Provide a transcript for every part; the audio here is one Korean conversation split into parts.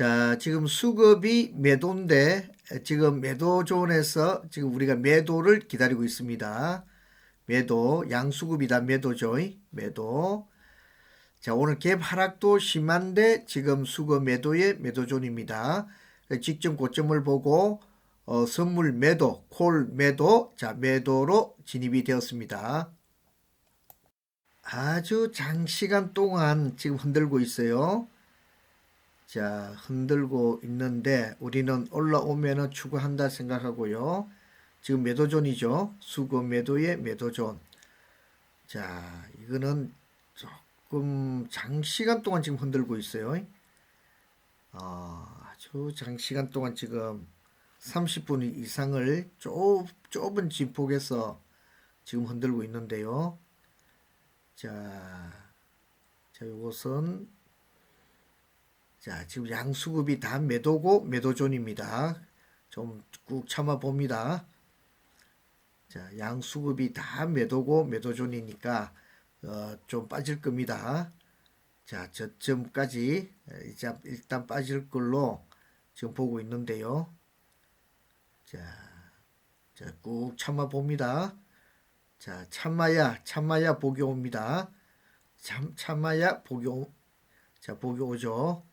자, 지금 수급이 매도인데 지금 매도 존에서 지금 우리가 매도를 기다리고 있습니다. 매도, 양수급이다 매도죠. 매도. 자, 오늘 갭 하락도 심한데 지금 수급 매도의 매도 존입니다. 직전 고점을 보고 어, 선물 매도, 콜 매도, 자, 매도로 진입이 되었습니다. 아주 장시간 동안 지금 흔들고 있어요. 자, 흔들고 있는데 우리는 올라오면은 추구한다 생각하고요. 지금 매도존이죠. 수급 매도의 매도존. 자, 이거는 조금 장시간 동안 지금 흔들고 있어요. 어, 아주 장시간 동안 지금 30분 이상을 좁, 좁은 진폭에서 지금 흔들고 있는데요. 자, 자, 요것은 자, 지금 양수급이 다 매도고 매도존입니다. 좀 꾹 참아 봅니다. 자, 양수급이 다 매도고 매도존이니까 어, 좀 빠질 겁니다. 자, 저점까지 이제 일단 빠질 걸로 지금 보고 있는데요. 자, 자, 꾹 참아 봅니다. 자, 참아야, 참아야 복이 옵니다. 참, 참아야 복이 오, 자, 복이 오죠.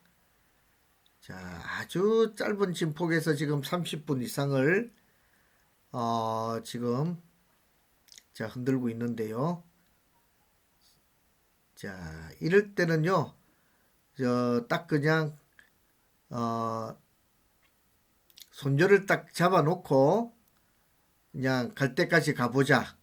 자, 아주 짧은 진폭에서 지금 30분 이상을, 어, 지금, 자, 흔들고 있는데요. 자, 이럴 때는요, 저, 딱 그냥, 어, 손절을 딱 잡아 놓고, 그냥 갈 때까지 가 보자.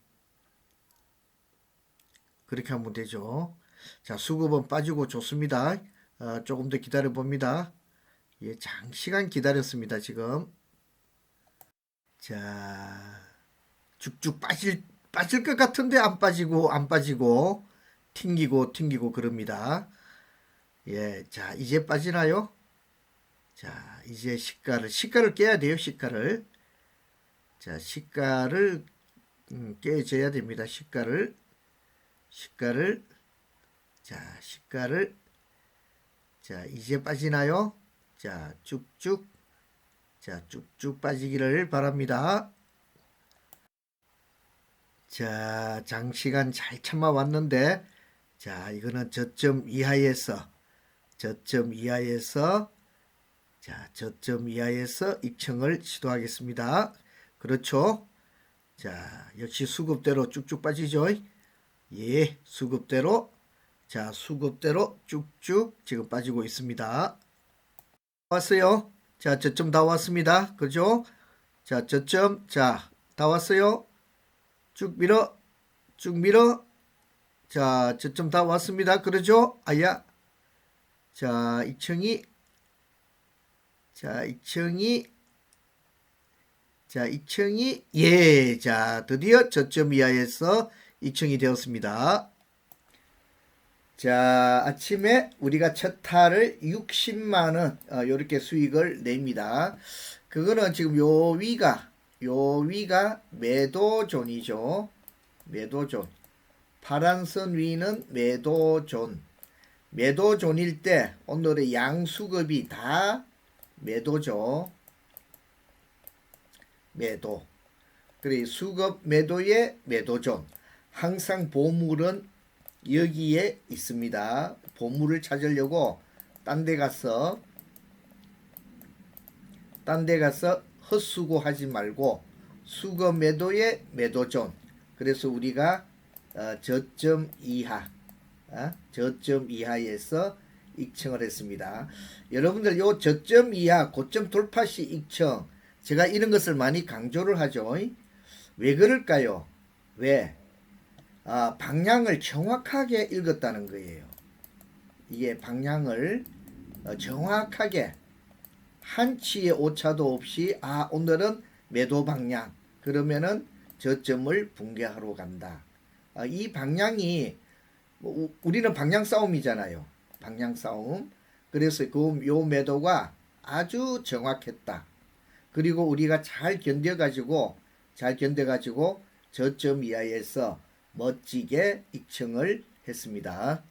그렇게 하면 되죠. 자, 수급은 빠지고 좋습니다. 어, 조금 더 기다려 봅니다. 예, 장시간 기다렸습니다, 지금. 자, 쭉쭉 빠질, 빠질 것 같은데 안 빠지고, 안 빠지고, 튕기고, 튕기고 그럽니다. 예, 자, 이제 빠지나요? 자, 이제 시가를, 시가를 깨야 돼요, 시가를. 자, 시가를, 음, 깨져야 됩니다, 시가를. 시가를 자 시가를 자 이제 빠지나요? 자 쭉쭉 자 쭉쭉 빠지기를 바랍니다. 자 장시간 잘 참아 왔는데 자 이거는 저점 이하에서 저점 이하에서 자 저점 이하에서 입청을 시도하겠습니다. 그렇죠? 자 역시 수급대로 쭉쭉 빠지죠. 예, 수급대로 자 수급대로 쭉쭉 지금 빠지고 있습니다. 왔어요. 자 저점 다 왔습니다. 그죠? 자 저점 자다 왔어요. 쭉 밀어 쭉 밀어 자 저점 다 왔습니다. 그러죠? 아야 자 2층이 자 2층이 자 2층이 예 자 드디어 저점 이하에서 2층이 되었습니다. 자, 아침에 우리가 첫 타를 60만 원, 어, 요렇게 수익을 냅니다. 그거는 지금 요 위가, 요 위가 매도존이죠. 매도존. 파란선 위는 매도존. 매도존일 때 오늘의 양수급이 다 매도죠. 매도. 그래 수급 매도의 매도존. 항상 보물은 여기에 있습니다. 보물을 찾으려고 딴 데 가서 딴 데 가서 헛수고 하지 말고 수거 매도의 매도존. 그래서 우리가 어, 저점 이하, 어? 저점 이하에서 익청을 했습니다. 여러분들 요 저점 이하, 고점 돌파 시 익청. 제가 이런 것을 많이 강조를 하죠. 왜 그럴까요? 왜? 아, 방향을 정확하게 읽었다는 거예요. 이게 방향을 어, 정확하게 한치의 오차도 없이 아 오늘은 매도 방향 그러면은 저점을 붕괴하러 간다. 아, 이 방향이 뭐, 우- 우리는 방향 싸움이잖아요. 방향 싸움. 그래서 그요 매도가 아주 정확했다. 그리고 우리가 잘 견뎌가지고 잘 견뎌가지고 저점 이하에서 멋지게 입청을 했습니다.